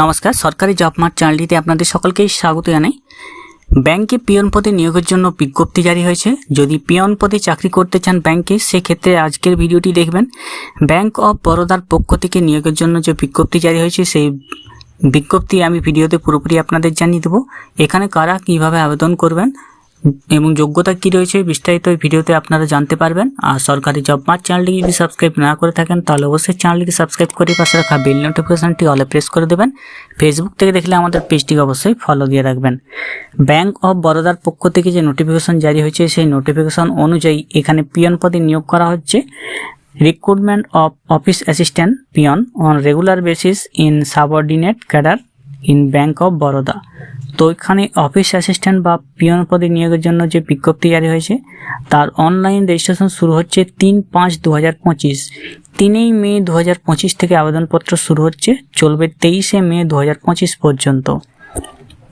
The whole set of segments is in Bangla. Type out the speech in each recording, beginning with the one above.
নমস্কার, সরকারি জব মার্ট চ্যানেলটিতে আপনাদের সকলকেই স্বাগত জানাই। ব্যাংকে পিয়ন পদে নিয়োগের জন্য বিজ্ঞপ্তি জারি হয়েছে। যদি পিয়ন পদে চাকরি করতে চান ব্যাংকে, সেক্ষেত্রে আজকের ভিডিওটি দেখবেন। ব্যাংক অফ বরোদার পক্ষ থেকে নিয়োগের জন্য যে বিজ্ঞপ্তি জারি হয়েছে, সেই বিজ্ঞপ্তি আমি ভিডিওতে পুরোপুরি আপনাদের জানিয়ে দেবো। এখানে কারা কীভাবে আবেদন করবেন এবং যোগ্যতা কি রয়েছে বিস্তারিত ভিডিওতে আপনারা জানতে পারবেন। আর সরকারি জব মার্ট চ্যানেলটি যদি সাবস্ক্রাইব না করে থাকেন, তাহলে অবশ্যই চ্যানেলটিকে সাবস্ক্রাইব করে পাশে রাখা বেল নোটিফিকেশনটি অলে প্রেস করে দেবেন। ফেসবুক থেকে দেখলে আমাদের পেজটিকে অবশ্যই ফলো দিয়ে রাখবেন। ব্যাংক অফ বরোদার পক্ষ থেকে যে নোটিফিকেশন জারি হয়েছে, সেই নোটিফিকেশন অনুযায়ী এখানে পিয়ন পদে নিয়োগ করা হচ্ছে। Recruitment of office assistant peon on regular basis in subordinate cadre in bank of Baroda তো এখানে অফিস অ্যাসিস্ট্যান্ট বা পিয়ন পদে নিয়োগের জন্য যে বিজ্ঞপ্তি জারি হয়েছে, তার অনলাইন রেজিস্ট্রেশন শুরু হচ্ছে তিন পাঁচ দু হাজার পঁচিশ। তিনই মে দু হাজার পঁচিশ থেকে আবেদনপত্র শুরু হচ্ছে, চলবে তেইশে মে দু হাজার পঁচিশ পর্যন্ত।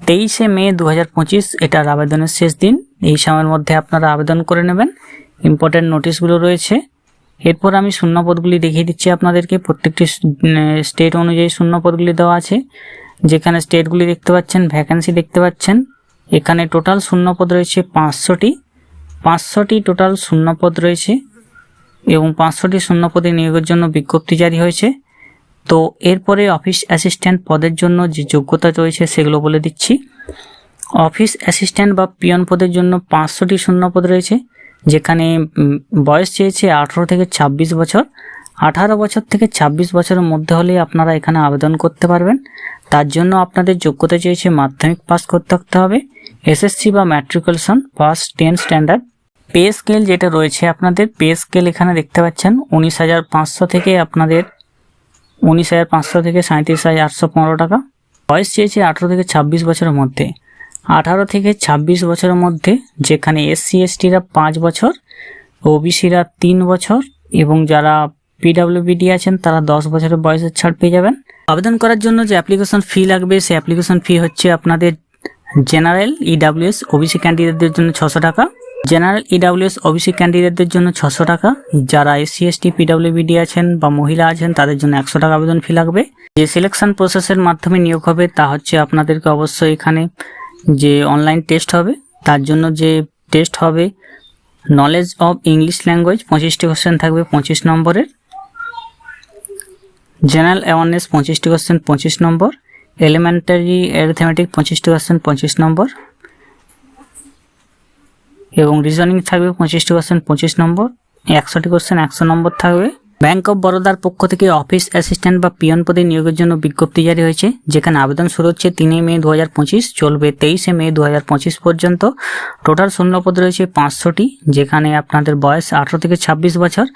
তেইশে মে দু হাজার পঁচিশ এটার আবেদনের শেষ দিন। এই সময়ের মধ্যে আপনারা আবেদন করে নেবেন। ইম্পর্টেন্ট নোটিশগুলো রয়েছে। এরপর আমি শূন্যপদগুলি দেখিয়ে দিচ্ছি আপনাদেরকে। প্রত্যেকটি স্টেট অনুযায়ী শূন্যপদগুলি দেওয়া আছে। যেখানে স্টেটগুলি দেখতে পাচ্ছেন ভ্যাকেন্সি দেখতে পাচ্ছেন, এখানে টোটাল শূন্যপদ রয়েছে পাঁচশোটি। পাঁচশোটি টোটাল শূন্যপদ রয়েছে এবং পাঁচশোটি শূন্যপদে নিয়োগের জন্য বিজ্ঞপ্তি জারি হয়েছে। তো এরপরে অফিস অ্যাসিস্ট্যান্ট পদের জন্য যে যোগ্যতা রয়েছে সেগুলো বলে দিচ্ছি। অফিস অ্যাসিস্ট্যান্ট বা পিয়ন পদের জন্য পাঁচশোটি শূন্যপদ রয়েছে, যেখানে বয়স চেয়েছে আঠেরো থেকে ছাব্বিশ বছর। আঠারো বছর থেকে ছাব্বিশ বছরের মধ্যে হলেই আপনারা এখানে আবেদন করতে পারবেন। তার জন্য আপনাদের যোগ্যতা চেয়েছে মাধ্যমিক পাস করতে থাকতে হবে। এসএসসি বা matriculation first ten standard pay scale যেটা রয়েছে আপনাদের পে স্কেল এখানে দেখতে পাচ্ছেন, উনিশ হাজার পাঁচশো থেকে আপনাদের উনিশ হাজার পাঁচশো থেকে সাঁত্রিশ হাজার আটশো পনেরো টাকা। বয়স চেয়েছে আঠারো থেকে ছাব্বিশ বছরের মধ্যে। আঠারো থেকে ছাব্বিশ বছরের মধ্যে যেখানে এসসি, এসটিরা পাঁচ বছর, ওবিসিরা তিন বছর এবং যারা পিডাব্লিউবিডি আছেন, তারা দশ বছরের বয়সের ছাড় পেয়ে যাবেন। আবেদন করার জন্য যে অ্যাপ্লিকেশন ফি লাগবে, সেই অ্যাপ্লিকেশন ফি হচ্ছে আপনাদের জেনারেল ইডাব্লিউএস ওবিসি ক্যান্ডিডেটদের জন্য ছশো টাকা। জেনারেল ইডাব্লিউএস ওবিসি ক্যান্ডিডেটদের জন্য ছশো টাকা। যারা এসসি, এসটি, পিডাব্লিউবিডি আছেন বা মহিলা আছেন, তাদের জন্য একশো টাকা আবেদন ফি লাগবে। যে সিলেকশন প্রসেসের মাধ্যমে নিয়োগ হবে, তা হচ্ছে আপনাদেরকে অবশ্যই এখানে যে অনলাইন টেস্ট হবে, তার জন্য যে টেস্ট হবে নলেজ অফ ইংলিশ ল্যাঙ্গুয়েজ পঁচিশটি কোশ্চেন থাকবে, পঁচিশ নম্বরের। জেনারেল অ্যাওয়ারনেস পঁচিশটি কোশ্চেন পঁচিশ নম্বর, এলিমেন্টারি অ্যারিথমেটিক পঁচিশটি কোশ্চেন পঁচিশ নম্বর, এবং রিজনিং থাকবে পঁচিশটি কোশ্চেন পঁচিশ নম্বর, একশোটি কোশ্চেন একশো নম্বর থাকবে। ব্যাংক অফ বরোদার পক্ষ থেকে অফিস অ্যাসিস্ট্যান্ট বা পিয়ন পদে নিয়োগের জন্য বিজ্ঞপ্তি জারি হয়েছে, যেখানে আবেদন শুরু হচ্ছে তিনই মে দু হাজার পঁচিশ, চলবে তেইশে মে দু হাজার পঁচিশ পর্যন্ত। টোটাল শূন্যপদ রয়েছে পাঁচশোটি, যেখানে আপনাদের বয়স আঠারো থেকে ছাব্বিশ বছর।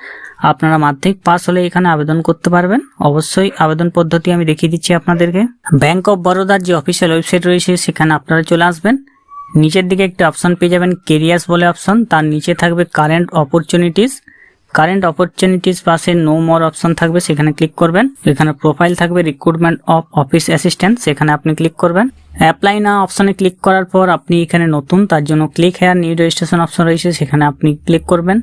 আপনারা মাধ্যমিক পাস হলে এখানে আবেদন করতে পারবেন। অবশ্যই আবেদন পদ্ধতি আমি দেখিয়ে দিচ্ছি আপনাদেরকে। ব্যাংক অফ বরোদার যে অফিসিয়াল ওয়েবসাইট রয়েছে, সেখানে আপনারা চলে আসবেন। নিচের দিকে একটি অপশন পেয়ে যাবেন কেরিয়ার্স বলে অপশন। তার নিচে থাকবে কারেন্ট অপরচুনিটিস। কারেন্ট অপরচুনিটিস পাশে নো মোর অপশন থাকবে, সেখানে ক্লিক করবেন। এখানে প্রোফাইল থাকবে রিক্রুটমেন্ট অফ অফিস অ্যাসিস্ট্যান্ট সেখানে আপনি ক্লিক করবেন। অ্যাপ্লাই না অপশনে ক্লিক করার পর আপনি এখানে নতুন, তার জন্য click here new registration option রয়েছে, সেখানে আপনি ক্লিক করবেন।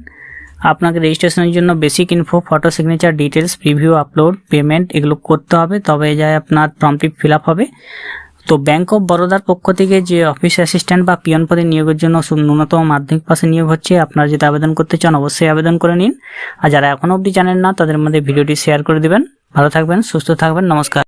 আপনাকে রেজিস্ট্রেশনের জন্য basic info photo signature details preview upload payment এগুলো করতে হবে, তবে যায় আপনার ফর্মটি ফিল হবে। তো ব্যাংক অফ বরোদার পক্ষ থেকে যে অফিস অ্যাসিস্ট্যান্ট বা পিয়ন পদে নিয়োগের জন্য ন্যূনতম মাধ্যমিক পাশে নিয়োগ হচ্ছে, আপনারা যদি আবেদন করতে চান অবশ্যই আবেদন করে নিন। আর যারা এখনও অবধি জানেন না, তাদের মধ্যে ভিডিওটি শেয়ার করে দেবেন। ভালো থাকবেন, সুস্থ থাকবেন, নমস্কার।